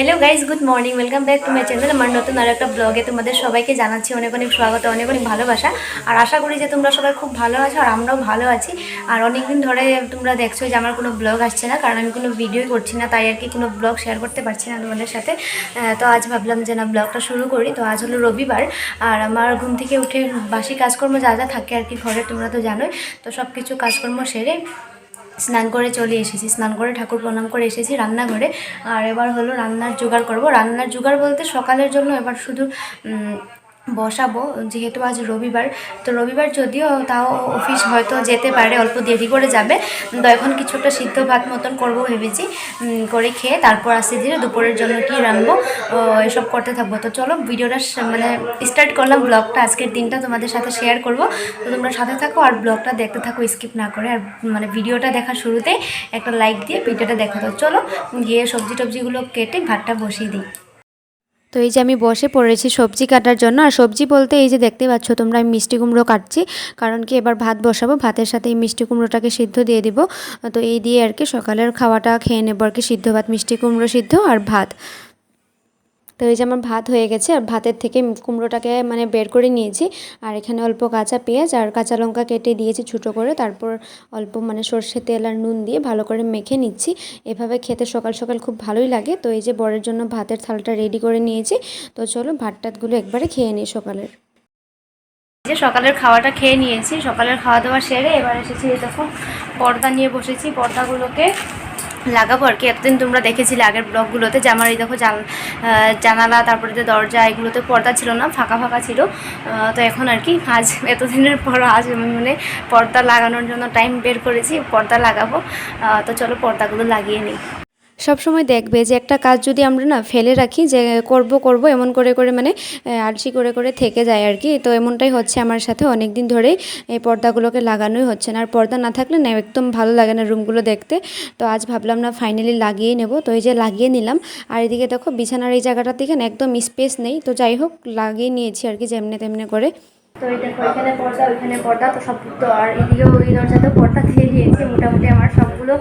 Hello guys good morning welcome back to my channel আমার নতুন আর একটা ব্লগে তোমাদের সবাইকে জানাচ্ছি অনেক অনেক স্বাগত, অনেক অনেক ভালোবাসা। আর আশা করি যে তোমরা সবাই খুব ভালো আছো আর আমরাও ভালো আছি। আর অনেক দিন ধরে তোমরা দেখছ যে আমার কোনো ব্লগ আসছে না, কারণ আমি কোনো ভিডিওই করছি না, তাই আর কি কোনো ব্লগ শেয়ার করতে পারছি না তোমাদের সাথে। তো আজ ভাবলাম যে না ব্লগটা শুরু করি। তো আজ হলো রবিবার, আর আমার ঘুম থেকে উঠে বাসি কাজকর্ম যা যা থাকে আর কি ঘরে, তোমরা তো জানোই। তো সব কিছু কাজকর্ম সেরে স্নান করে চলে এসেছি। স্নান করে ঠাকুর প্রণাম করে এসেছি রান্নাঘরে। আর এবার হলো রান্নার জোগাড় করব। রান্নার জোগাড় বলতে সকালের জন্য এবার শুধু বসাবো যেহেতু আজ রবিবার তো রবিবার যদিও তাও অফিস হয়তো যেতে পারে অল্প দেরি করে যাবে তো এখন কিছুটা সিদ্ধ ভাত মতন করব ভেবেছি করে খেয়ে তারপর আসতে ধীরে দুপুরের জন্য কি ও, এসব করতে থাকব। তো চলো ভিডিওটা মানে স্টার্ট করলাম ব্লগটা আজকের দিনটা তোমাদের সাথে শেয়ার করব। তো তোমরা সাথে থাকো আর ব্লগটা দেখতে থাকো স্কিপ না করে আর মানে ভিডিওটা দেখার শুরুতে একটা লাইক দিয়ে ভিডিওটা দেখা দাও। চলো গিয়ে সবজি টবজিগুলো কেটে ভাতটা বসিয়ে দিই। তো এই যে আমি বসে পড়েছি সবজি কাটার জন্য, আর সবজি বলতে এই যে দেখতে পাচ্ছ তোমরা, আমি মিষ্টি কুমড়ো কাটছি। কারণ কি এবার ভাত বসাবো, ভাতের সাথে এই মিষ্টি কুমড়োটাকে সিদ্ধ দিয়ে দিব। তো এই দিয়ে আর কি সকালের খাওয়াটা খেয়ে নেব আর কি, সিদ্ধ ভাত, মিষ্টি কুমড়ো সিদ্ধ আর ভাত। তো এই যে আমার ভাত হয়ে গেছে, আর ভাতের থেকে কুমড়োটাকে মানে বের করে নিয়েছি। আর এখানে অল্প কাঁচা পেঁয়াজ আর কাঁচা লঙ্কা কেটে দিয়েছি ছোটো করে। তারপর অল্প মানে সর্ষে তেল আর নুন দিয়ে ভালো করে মেখে নিচ্ছি। এভাবে খেতে সকাল সকাল খুব ভালোই লাগে। তো এই যে বরের জন্য ভাতের থালটা রেডি করে নিয়েছি। তো চলো ভাত টাতগুলো একবারে খেয়ে নিই সকালের। যে সকালের খাওয়াটা খেয়ে নিয়েছি। সকালের খাওয়া দাওয়া সেরে এবার এসেছি দেখো, পর্দা নিয়ে বসেছি। পর্দাগুলোকে লাগাবো আর কি। এতদিন তোমরা দেখেছিলে আগের ব্লগগুলোতে যে আমার এই দেখো জান জানালা, তারপরে যে দরজা, এগুলোতে পর্দা ছিল না, ফাঁকা ফাঁকা ছিল। তো এখন আর কি আজ এতদিনের পর আজ আমি মানে পর্দা লাগানোর জন্য টাইম বের করেছি, পর্দা লাগাবো। তো চলো পর্দাগুলো লাগিয়ে নিই। সব সময় দেখবে যে একটা কাজ যদি আমরা না ফেলে রাখি যে করব করব, এমন করে করে মানে আলসি করে করে থেকে যায় আর কি। তো এমনটাই হচ্ছে আমার সাথে। অনেক দিন ধরেই এই পর্দাগুলোকে লাগানোই হচ্ছে না। আর পর্দা না থাকলে না একদম ভালো লাগে না রুমগুলো দেখতে। তো আজ ভাবলাম না ফাইনালি লাগিয়ে নেব। তো এই যে লাগিয়ে নিলাম। আর এদিকে দেখো বিছানার এই জায়গাটার দিকে একদম স্পেস নেই। তো যাই হোক, লাগিয়ে নিয়েছি আর কি যেমনে তেমনে করে। তো এই দেখো পর্দা, ওইখানে পর্দা, তো সব তো আর এদিকেও ওই দরজাতেও পর্দা দিয়ে দিয়েছি। মোটামুটি আমার সবগুলো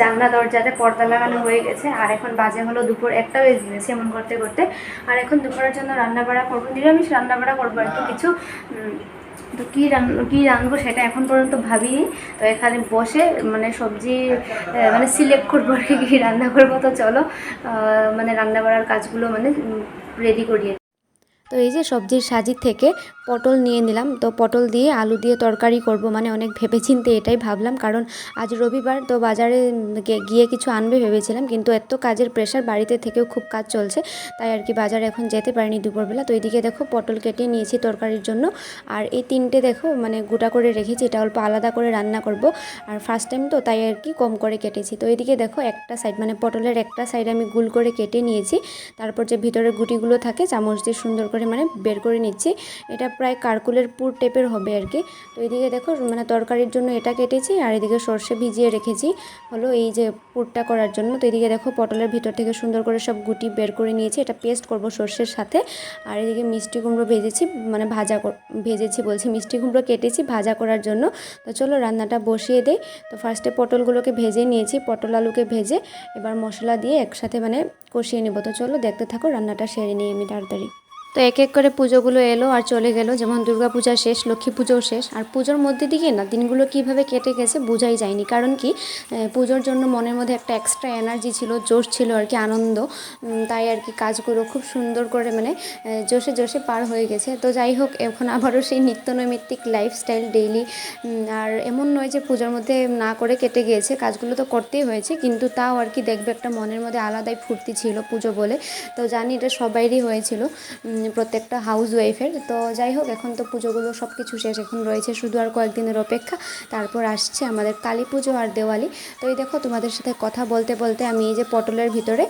জানলা দরজাতে পর্দা লাগানো হয়ে গেছে। আর এখন বাজে হলো দুপুর একটা বেজে গেছে এমন করতে করতে। আর এখন দুপুরের জন্য রান্না বাড়া করব। নিরামিষ রান্না বাড়া করব আর কিছু তো কী রান, কী রাঁধবো সেটা এখন পর্যন্ত ভাবিনি। তো এখানে বসে মানে সবজি মানে সিলেক্ট করব আর কি, কী রান্না করব। তো চলো মানে রান্না বাড়ার কাজগুলো মানে রেডি করিয়ে তো এই যে সবজির সাজির থেকে পটল নিয়ে নিলাম। তো পটল দিয়ে আলু দিয়ে তরকারি করব মানে অনেক ভেবেচিন্তে এটাই ভাবলাম। কারণ আজ রবিবার তো বাজারে গিয়ে কিছু আনবে ভেবেছিলাম। কিন্তু এত কাজের প্রেশার বাড়িতে থেকেও খুব কাজ চলছে। তাই আর কি বাজারে এখন যেতে পারিনি দুপুরবেলা। তো এইদিকে দেখো পটল কেটে নিয়েছি তরকারির জন্য। আর এই তিনটে দেখো মানে গোটা করে রেখেছি। এটা অল্প আলাদা করে রান্না করব। আর ফার্স্ট টাইম তো তাই আর কি কম করে কেটেছি। তো এইদিকে দেখো একটা সাইড মানে পটলের একটা সাইড আমি গুল করে কেটে নিয়েছি। তারপর যে ভিতরের গুটিগুলো থাকে চামচ দিয়ে সুন্দর করে মানে বের করে নিচ্ছি। এটা প্রায় কারকুলের পুর টেপের হবে আর কি। তো এদিকে দেখো মানে তরকারির জন্য এটা কেটেছি আর এদিকে সর্ষে ভিজিয়ে রেখেছি হলো এই যে পুরটা করার জন্য। তো এদিকে দেখো, পটলের ভিতর থেকে সুন্দর করে সব গুটি বের করে নিয়েছি। এটা পেস্ট করব সর্ষের সাথে। আর এদিকে মিষ্টি কুমড়ো ভেজেছি মানে ভাজা ভেজেছি বলছি। মিষ্টি কুমড়ো কেটেছি ভাজা করার জন্য। তো চলো রান্নাটা বসিয়ে দেই। তো ফার্স্টে পটলগুলোকে ভেজে নিয়েছি, পটল আলুকে ভেজে। এবার মশলা দিয়ে একসাথে মানে কষিয়ে নেব। তো চলো দেখতে থাকো, রান্নাটা সেরে নিই আমি তাড়াতাড়ি। তো এক এক করে পুজোগুলো এলো আর চলে গেল। যেমন দুর্গা পূজা শেষ লক্ষ্মী পুজোও শেষ। আর পুজোর মধ্যে দিকে না, দিনগুলো কীভাবে কেটে গেছে বোঝাই যায়নি। কারণ কি পুজোর জন্য মনের মধ্যে একটা এক্সট্রা এনার্জি ছিল, জোশ ছিল আর কি, আনন্দ। তাই আর কি কাজগুলো খুব সুন্দর করে মানে জোশে জোশে পার হয়ে গেছে। তো যাই হোক, এখন আবারও সেই নিত্য নৈমিত্তিক লাইফস্টাইল ডেইলি আর এমন নয় যে পুজোর মধ্যে না করে কেটে গিয়েছে, কাজগুলো তো করতেই হয়েছে। কিন্তু তাও আর কি দেখবে একটা মনের মধ্যে আলাদাই ফুর্তি ছিল পুজো বলে। তো জানি এটা সবাইরই হয়েছিল। প্রত্যেকটা হাউস ওয়াইফের তো যাই হোক, এখন তো পুজোগুলো সব কিছু শেষ। এখন রয়েছে শুধু আর কয়েকদিনের অপেক্ষা। তারপর আসছে আমাদের কালী পুজো আর দেওয়ালি। তো এই দেখো, তোমাদের সাথে কথা বলতে বলতে আমি এই যে পটলের ভিতরে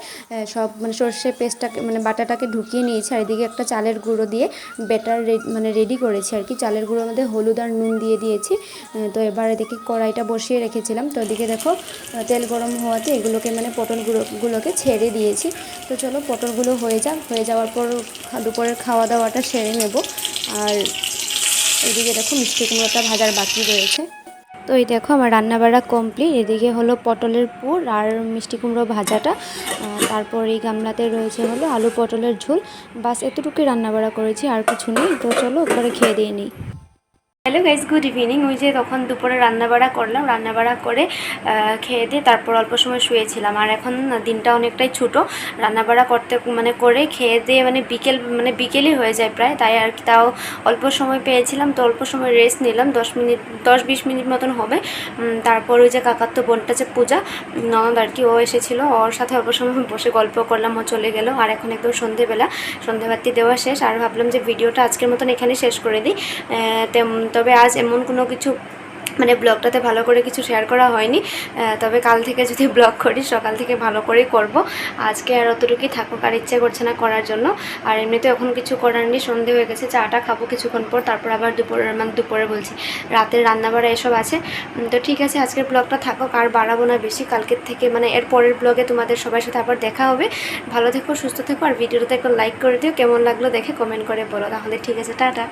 সব মানে সর্ষে পেস্টটাকে মানে বাটাটাকে ঢুকিয়ে নিয়েছি। আর এদিকে একটা চালের গুঁড়ো দিয়ে বেটার মানে রেডি করেছি আর কি। চালের গুঁড়োর মধ্যে হলুদ আর নুন দিয়ে দিয়েছি। তো এবার এদিকে কড়াইটা বসিয়ে রেখেছিলাম। তো এদিকে দেখো তেল গরম হওয়াতে এগুলোকে মানে পটলগুলো, গুলোকে ছেড়ে দিয়েছি। তো চলো, পটলগুলো হয়ে যাক। হয়ে যাওয়ার পর খা- দুপুরের খাওয়া দাওয়াটা সেরে নেব। আর এদিকে দেখো মিষ্টি কুমড়োটা ভাজার বাকি রয়েছে। তো এই দেখো আমার রান্নাবাড়া কমপ্লিট। এদিকে হলো পটলের পুর আর মিষ্টি কুমড়ো ভাজাটা। তারপর এই গামলাতে রয়েছে হলো আলু পটলের ঝোল। বাস এতটুকুই রান্নাবাড়া করেছি, আর কিছু নেই। তো চলো ওপরে খেয়ে দিয়ে নিই। Hello guys good evening. ওই যে তখন দুপুরে রান্নাবাড়া করলাম। রান্নাবাড়া করে খেয়ে দিয়ে তারপর অল্প সময় শুয়েছিলাম। আর এখন দিনটা অনেকটাই ছোটো। রান্নাবাড়া করতে মানে করে খেয়ে দিয়ে মানে বিকেল মানে বিকেলই হয়ে যায় প্রায়। তাই আর তাও অল্প সময় পেয়েছিলাম, তো অল্প সময় রেস্ট নিলাম। দশ মিনিট, দশ বিশ মিনিট মতন হবে। তারপর ওই যে কাকার তো বোনটা যে পূজা ননদ আর কি, ও এসেছিল। ওর সাথে অল্প সময় বসে গল্প করলাম, ও চলে গেল। আর এখন একদম সন্ধেবেলা। সন্ধেবাতি দেওয়া শেষ। আর ভাবলাম যে ভিডিওটা আজকের মতন এখানে শেষ করে দিই। তবে আজ এমন কোনো কিছু মানে ব্লগটাতে ভালো করে কিছু শেয়ার করা হয়নি। তবে কাল থেকে যদি ব্লগ করি, সকাল থেকে ভালো করেই করব। আজকে আর অতটুকুই থাকুক আর ইচ্ছে করছে না করার জন্য। আর এমনিতে এখন কিছু করার নেই, সন্ধে হয়ে গেছে, চাটা খাব কিছুক্ষণ পর, তারপর আবার দুপুরে মানে দুপুরে বলছি, রাতের রান্নাবাড়া এসব আছে। তো ঠিক আছে, আজকের ব্লগটা থাকুক, আর বাড়াবো না বেশি। কালকের থেকে মানে এর পরের ব্লগে তোমাদের সবার সাথে আবার দেখা হবে। ভালো থেকো, সুস্থ থেকো, আর ভিডিওটাতে একটু লাইক করে দিও। কেমন লাগল দেখে কমেন্ট করে বলো। তাহলে ঠিক আছে, টাটা।